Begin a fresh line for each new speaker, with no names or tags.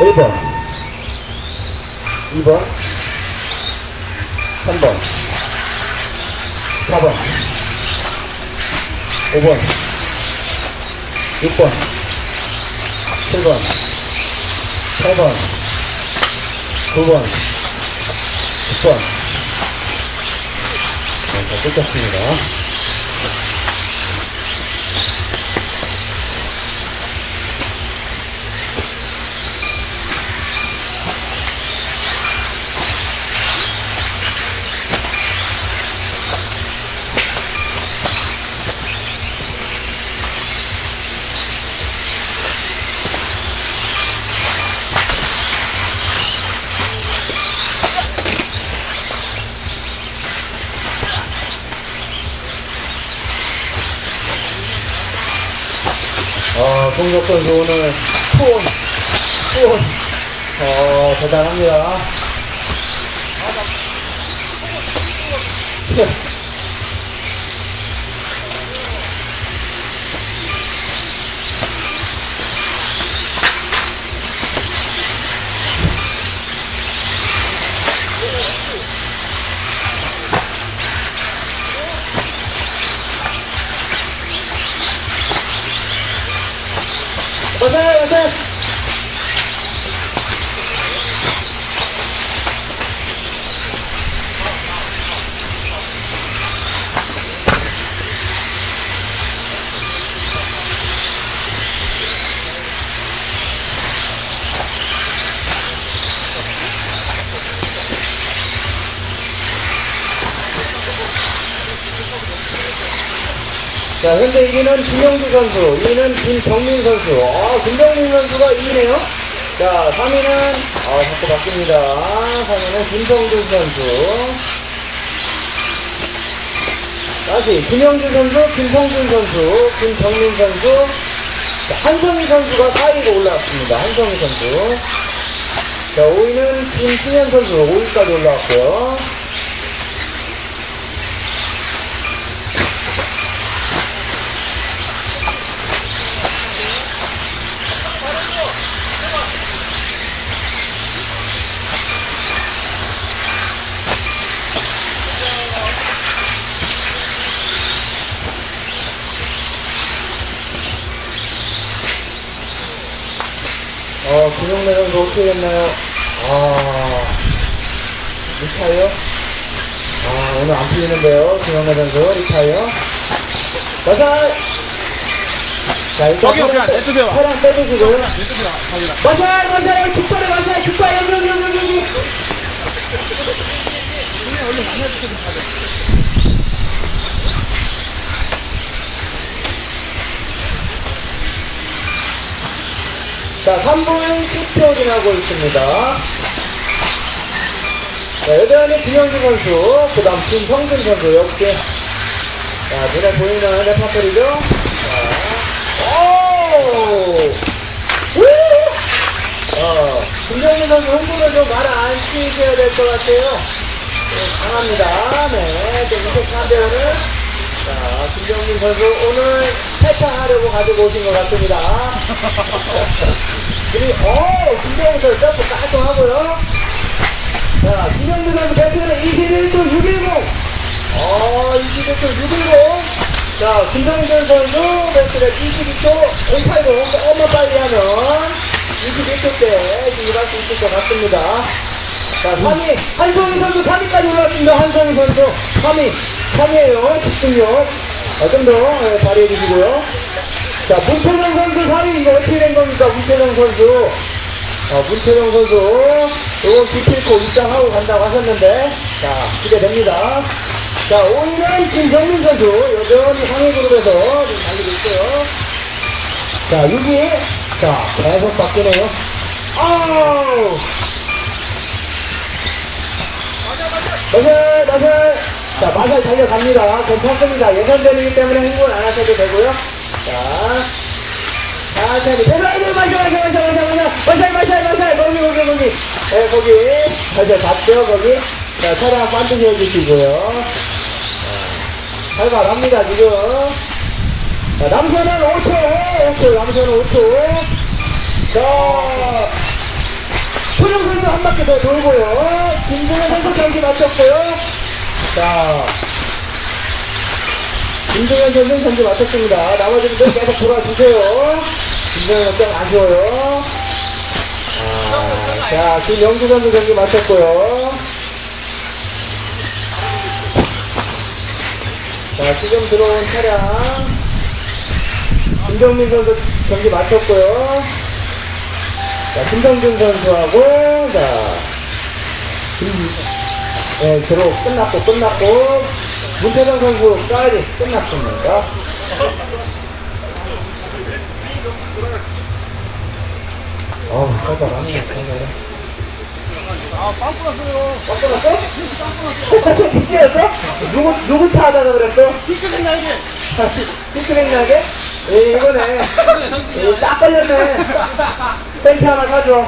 1번. 2번. 3번. 4번. 5번. 6번. 7번. 8번. 9번. 10번. 자, 끝났습니다. 어, 송혁 선수 오늘 투혼, 투혼, 어, 대단합니다. 어서, 어서. 자, 현재 1위는 김영주 선수, 2위는 김정민 선수. 어, 김정민 선수가 2위네요. 자, 3위는, 어, 자꾸 바뀝니다. 3위는 김성준 선수. 다시, 김영주 선수, 김성준 선수, 김정민 선수. 자, 한성희 선수가 4위로 올라왔습니다. 한성희 선수. 자, 5위는 김승현 선수, 5위까지 올라왔고요. 어, 김용래 선수 어떻게 됐나요? 아, 리타이어? 아, 오늘 안 풀리는데요, 김용래 선수, 리타이어. 마살! 자, 일단
저기요, 그냥
빼-
내주세요.
차량 빼주시고요.
내주세요. 자기가.
마살! 마살! 깃발에 마살! 깃발! 여기, 여기, 여기, 여기! 자, 3분 10초 지나고 있습니다. 자, 여전히 김영주 선수, 그 다음 김성준 선수, 역시. 자, 눈에 보이는 레파토리죠? 자, 오! 우! 어, 김정민 선수 흥분을 좀 말 안 시켜야 될 것 같아요. 좀 강합니다. 네, 좀 무색한데 오늘. 자, 김정민 선수 오늘 세차하려고 가지고 오신 것 같습니다. 그리고, 어, 김정민 선수 점프 깔끔하고요. 자, 김정민 선수 배트는 21초 610. 어, 21초 610. 자, 김정민 선수 배트는 22초 080. 조금만 빨리 하면 21초 때 진입할 수 있을 것 같습니다. 자, 3위. 한성희 선수 3위까지 올랐습니다. 한성희 선수. 3위. 3위에요. 집중력. 어, 좀 더, 예, 발휘해 주시고요. 자, 문태정 선수 4위. 이거 어떻게 된 겁니까? 문태정 선수. 어, 문태정 선수. 요거 기필코 입장하고 간다고 하셨는데. 자, 기대됩니다. 자, 5위는 김정민 선수. 여전히 상위 그룹에서 지금 달리고 있어요. 자, 6위. 자, 계속 바뀌네요. 아우! 마살, 마살. 자, 마살 달려갑니다. 괜찮습니다. 예선전이기 때문에 흥분 안 하셔도 되고요. 자, 천천히. 마살, 마살, 마살, 마살, 마살, 마살, 마살, 마살. 거기, 거기, 거기. 네, 거기. 마살 봤죠, 거기. 자, 차량 반드시 해주시고요. 자, 살발합니다, 지금. 자, 남편은 5초, 5초, 남편은 5초. 자, 선수 한 바퀴 더 돌고요. 김종현 선수 경기 마쳤고요. 자, 김종현 선수는 경기 마쳤습니다. 나머지 분들 계속 돌아주세요. 김종현 선수 좀 아쉬워요. 아, 자, 김영주 선수 경기 마쳤고요. 자, 지금 들어온 차량. 김정민 선수 경기 마쳤고요. 자, 김정준 선수하고, 자, 김, 네, 들어, 끝났고, 끝났고, 문태정 선수 까지 끝났습니다. 어우, 해,
아, 빵꾸 났어요.
빵꾸 났어? 삐끼였어? 누구, 누구 차 하다가 그랬어?
삐끗 나게.
삐끗했나게? 예, 이거네. 예, 딱 걸렸네. 땡큐 하나 사줘.